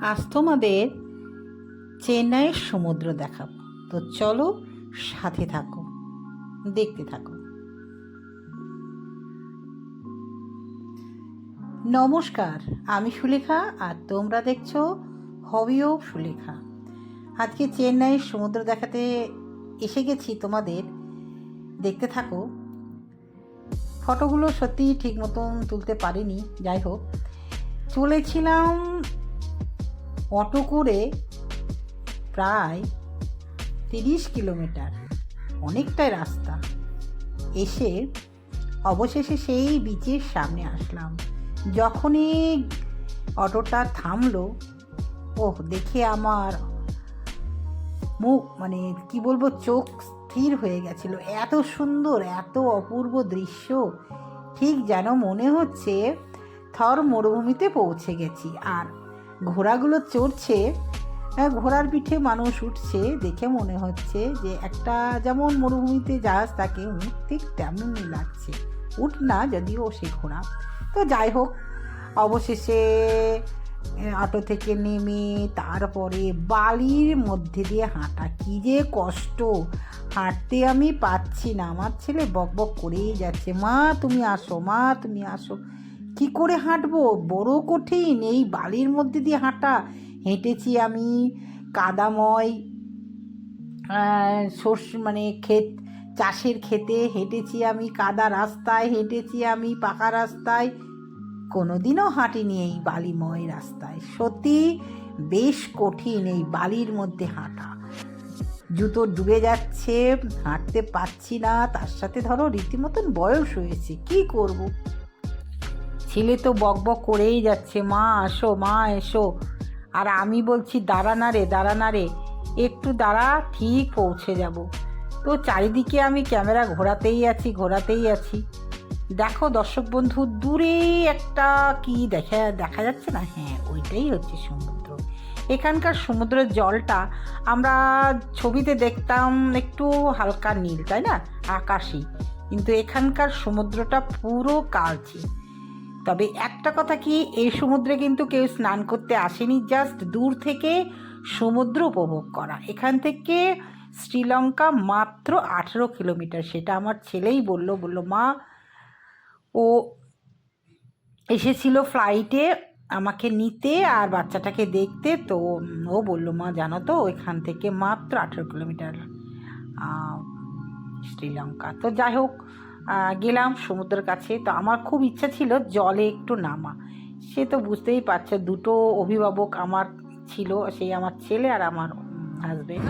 আজ তোমাদের চেন্নাইয়ের সমুদ্র দেখাবো। তো চলো সাথে থাকো, দেখতে থাকো। নমস্কার, আমি সুলেখা আর তোমরা দেখছ হবিও সুলেখা। আজকে চেন্নাইয়ের সমুদ্র দেখাতে এসে গেছি তোমাদের। দেখতে থাকো। ফটোগুলো সত্যি ঠিক মতন তুলতে পারিনি, যাই হোক। চলেছিলাম অটো করে প্রায় তিরিশ কিলোমিটার, অনেকটাই রাস্তা। এসে অবশেষে সেই বিচের সামনে আসলাম। যখনই অটোটা থামলো, ওহ, দেখে আমার মুখ মানে কি বলব, চোখ স্থির হয়ে গেছিল। এত সুন্দর, এত অপূর্ব দৃশ্য, ঠিক যেন মনে হচ্ছে থর মরুভূমিতে পৌঁছে গেছি। আর ঘোড়াগুলো চড়ছে ঘোড়ার পিঠে মানুষ উঠছে, দেখে মনে হচ্ছে যে একটা যেমন মরুভূমিতে জাহাজ তাকে ঠিক তেমনই লাগছে। উঠ না যদিও সে ঘোড়া। তো যাই হোক, অবশেষে অটো থেকে নেমে তারপরে বালির মধ্যে দিয়ে হাঁটা। কী যে কষ্ট! হাঁটতে আমি পাচ্ছি না। আমার ছেলে বক বক করেই যাচ্ছে, মা, তুমি আসো, মা, তুমি আসো। কি করে হাঁটবো? বড় কঠিন। এই বালির মধ্যে দিয়ে হাঁটা। হেঁটেছি আমি কাদাময় সর্ষ মানে ক্ষেত, চাষের ক্ষেতে। হেঁটেছি আমি কাদা রাস্তায়। হেঁটেছি আমি পাকা রাস্তায়। কোনোদিনও হাঁটিনি এই বালিময় রাস্তায়। সত্যি বেশ কঠিন এই বালির মধ্যে হাঁটা। জুতো ডুবে যাচ্ছে, হাঁটতে পারছি না। তার সাথে ধরো রীতিমতন বয়স হয়েছে। কি করব? ছেলে তো বক বক করেই যাচ্ছে। মা, আসো, মা, এসো। আর আমি বলছি, দাঁড়া না রে, দাঁড়া না রে। একটু দাঁড়া, ঠিক পৌঁছে যাব। তো চারিদিকে আমি ক্যামেরা ঘোরাতেই আছি ঘোরাতেই আছি। দেখো দর্শক বন্ধু, দূরে একটা কি দেখা দেখা যাচ্ছে না? হ্যাঁ ওইটাই হচ্ছে সমুদ্র। এখানকার সমুদ্রের জলটা আমরা ছবিতে দেখতাম একটু হালকা নীল, তাই না? আকাশি। কিন্তু এখানকার সমুদ্রটা পুরো কালচে। তবে একটা কথা কি, এই সমুদ্রে কিন্তু কেউ স্নান করতে আসেনি জাস্ট দূর থেকে সমুদ্র উপভোগ করা। এখান থেকে শ্রীলঙ্কা মাত্র আঠেরো কিলোমিটার, সেটা আমার ছেলেই বলল বলল, মা, ও এসেছিল ফ্লাইটে আমাকে নিতে আর বাচ্চাটাকে দেখতে। তো ও বলল, মা, জানো তো ওইখান থেকে মাত্র আঠেরো কিলোমিটার শ্রীলঙ্কা। তো যাই হোক গেলাম সমুদ্রের কাছে। তো আমার খুব ইচ্ছা ছিল জলে একটু নামা। সে তো বুঝতেই পারছে, দুটো অভিভাবক আমার ছিল সেই আমার ছেলে আর আমার হাজব্যান্ড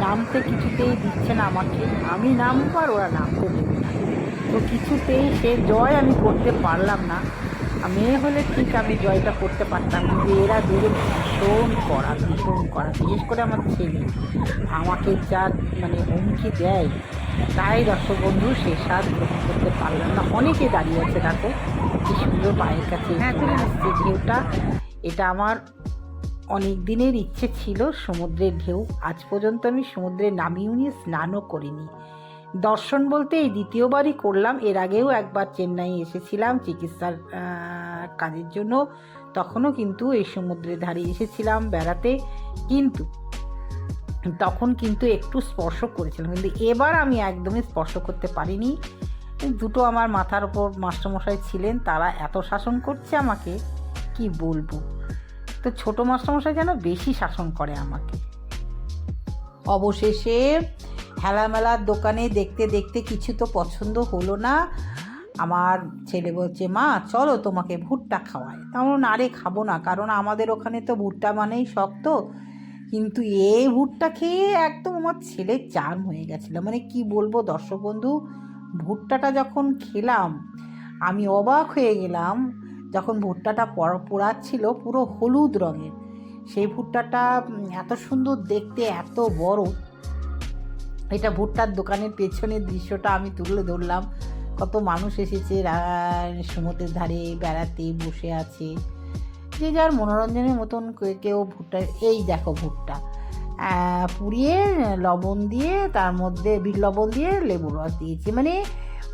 নামতে কিছুতেই দিচ্ছে না আমাকে। আমি নামবো আর ওরা নামতে দেবে না। তো কিছুতেই সে জয় আমি করতে পারলাম না। মেয়ে হলে ঠিক আমি জয়টা করতে পারতাম কিন্তু এরা দুজন ভীষণ করা ভীষণ করা বিশেষ করে আমার ছেলে। আমাকে যা মানে হুমকি দেয় তাই দর্শক বন্ধু সে স্বাদ গ্রহণ করতে পারলাম না। অনেকে দাঁড়িয়ে আছে দেখো কি সুন্দর পায়ের কাছে আসছে ঢেউটা। এটা আমার অনেক দিনের ইচ্ছে ছিল সমুদ্রের ঢেউ। আজ পর্যন্ত আমি সমুদ্রে নামিও নিয়ে স্নানও করিনি। দর্শন বলতে এই দ্বিতীয়বারই করলাম। এর আগেও একবার চেন্নাই এসেছিলাম চিকিৎসার কাজের জন্য। তখনও কিন্তু এই সমুদ্রের ধারে এসেছিলাম বেড়াতে। কিন্তু, তখন কিন্তু একটু স্পর্শ করেছিলাম। কিন্তু এবার আমি একদমই স্পর্শ করতে পারিনি। দুটো আমার মাথার ওপর মাস্টারমশাই ছিলেন, তারা এত শাসন করছে আমাকে, কি বলব? তো ছোটো মাস্টারমশাই যেন বেশি শাসন করে আমাকে। অবশেষে হেলামেলার দোকানে দেখতে দেখতে কিছু তো পছন্দ হলো না। আমার ছেলে বলছে, মা, চলো তোমাকে ভুট্টা খাওয়ায় তেমন আরে খাব না, কারণ আমাদের ওখানে তো ভুট্টা মানেই শক্ত। কিন্তু এই ভুট্টা খেয়ে একদম আমার ছেলে চান হয়ে গেছিল। মানে কি বলব দর্শক বন্ধু, ভুট্টাটা যখন খেলাম, আমি অবাক হয়ে গেলাম, যখন ভুট্টাটা পড়- পোড়াচ্ছিল পুরো হলুদ রঙের। সেই ভুট্টাটা এত সুন্দর দেখতে, এত বড়। এটা ভুট্টার দোকানের পেছনের দৃশ্যটা আমি তুলে ধরলাম। কত মানুষ এসেছে সমুদ্রের ধারে বেড়াতে বসে আছে। যে যার মনোরঞ্জনের মতন কেউ ভুট্টা, এই দেখো ভুট্টা। পুড়িয়ে লবণ দিয়ে তার মধ্যে লবণ দিয়ে লেবু রস দিয়েছি। মানে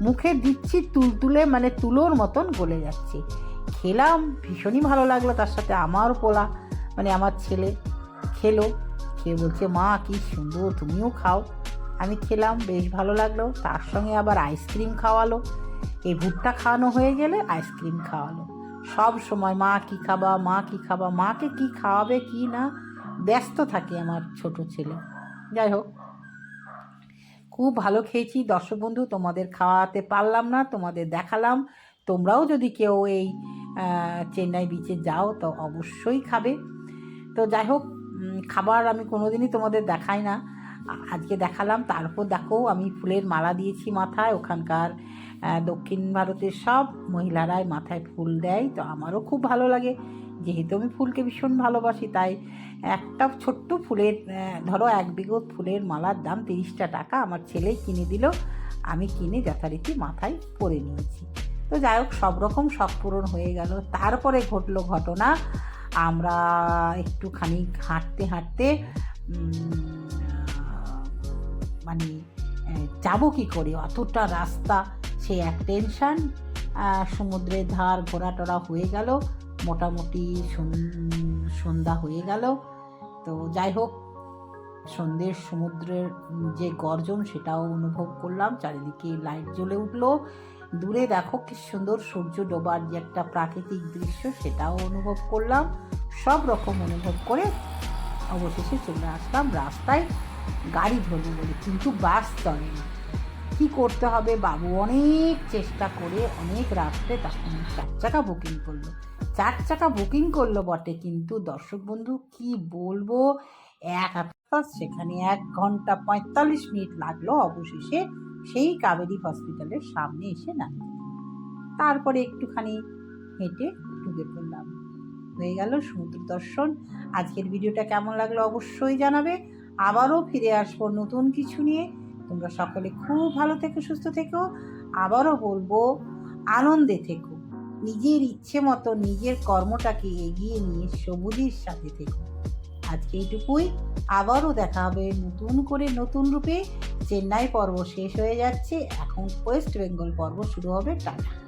মুখে দিচ্ছি তুলতুলে মানে তুলোর মতন গলে যাচ্ছে। খেলাম, ভীষণই ভালো লাগল তার সাথে। আমার পোলা মানে আমার ছেলে খেলো। খেয়ে বলছে, মা, কি সুন্দর, তুমিও খাও। আমি খেলাম, বেশ ভালো লাগল। তার সঙ্গে আবার আইসক্রিম খাওয়ালো। এই ভুট্টা খাওয়ানো হয়ে গেলে আইসক্রিম খাওয়ালো। সব সময় মা কি খাবা, মা কি খাবা, মাকে কি খাওয়াবে, কি না, ব্যস্ত থাকে আমার ছোট ছেলে। যাই হোক, খুব ভালো খেয়েছি। দর্শক বন্ধু, তোমাদের খাওয়াতে পারলাম না, তোমাদের দেখালাম। তোমরাও যদি কেউ এই চেন্নাই বিচে যাও, তো অবশ্যই খাবে। তো যাই হোক খাবার আমি কোনোদিনই তোমাদের দেখাই না। আজকে দেখালাম। তারপর দেখো, আমি ফুলের মালা দিয়েছি মাথায়। ওখানকার দক্ষিণ ভারতের সব মহিলারাই মাথায় ফুল দেয়। তো আমারও খুব ভালো লাগে। যেহেতু আমি ফুলকে ভীষণ ভালোবাসি, তাই একটা ছোট্ট ফুলের ধরো এক বিঘত ফুলের মালার দাম তিরিশটা টাকা আমার ছেলে কিনে দিল। আমি কিনে যথারীতি মাথায় পরে নিয়েছি। তো যাই হোক, সব রকম শখ পূরণ হয়ে গেল। তারপরে ঘটলো ঘটনা। আমরা একটুখানি হাঁটতে হাঁটতে মানে যাব কি করে? অতটা রাস্তা, সে এক টেনশন সমুদ্রের ধার ঘোরা টোরা হয়ে গেল, মোটামুটি সন- সন্ধ্যা হয়ে গেল। তো যাই হোক, সন্ধ্যের সমুদ্রের যে গর্জন সেটাও অনুভব করলাম, চারিদিকে লাইট জ্বলে উঠল। দূরে দেখো কি সুন্দর সূর্য ডোবার যে একটা প্রাকৃতিক দৃশ্য, সেটাও অনুভব করলাম। সব রকম অনুভব করে অবশেষে চলে আসলাম রাস্তায়। গাড়ি ধরবো বলে, কিন্তু বাস চলে না। কী করতে হবে বাবু? অনেক চেষ্টা করে, অনেক রাত্রে তখন চার চাকা বুকিং করল। চার চাকা বুকিং করল বটে, কিন্তু দর্শক বন্ধু, কি বলব? এক সেখানে এক ঘণ্টা পঁয়তাল্লিশ মিনিট লাগল, অবশেষে সেই কাবেরি হসপিটালের সামনে এসে নামতে তারপরে একটুখানি হেঁটে ঢুকে পড়লাম। হয়ে গেল সমুদ্র দর্শন। আজকের ভিডিওটা কেমন লাগল অবশ্যই জানাবে। আবারও ফিরে আসব নতুন কিছু নিয়ে। তোমরা সকলে খুব ভালো থেকো, সুস্থ থেকো। আবারও বলব, আনন্দে থেকো। নিজের ইচ্ছে মতো নিজের কর্মটাকে এগিয়ে নিয়ে সবুজের সাথে থেকো। আজকে এইটুকুই। আবারও দেখা হবে নতুন করে নতুন রূপে। চেন্নাই পর্ব শেষ হয়ে যাচ্ছে। এখন ওয়েস্ট বেঙ্গল পর্ব শুরু হবে। টাটা।